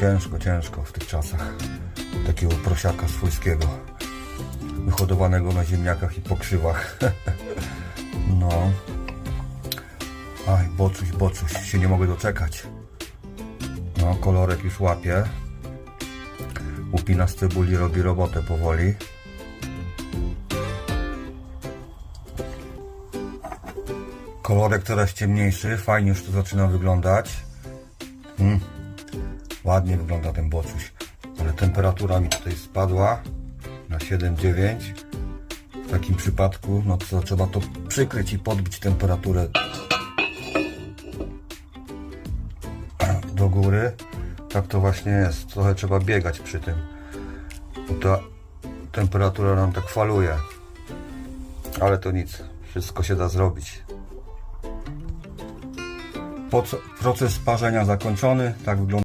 Ciężko, ciężko w tych czasach. Takiego prosiaka swojskiego. Wyhodowanego na ziemniakach i pokrzywach. no. Aj, boczuś, boczuś. Się nie mogę doczekać. No, kolorek już łapie. Upina z cebuli, robi robotę powoli. Kolorek coraz ciemniejszy, fajnie już to zaczyna wyglądać. Mm. Ładnie wygląda ten boczuś, ale temperatura mi tutaj spadła na 7,9. W takim przypadku, no to trzeba to przykryć i podbić temperaturę do góry. Tak to właśnie jest. Trochę trzeba biegać przy tym. Bo ta temperatura nam tak faluje. Ale to nic. Wszystko się da zrobić. Proces parzenia zakończony. Tak wygląda.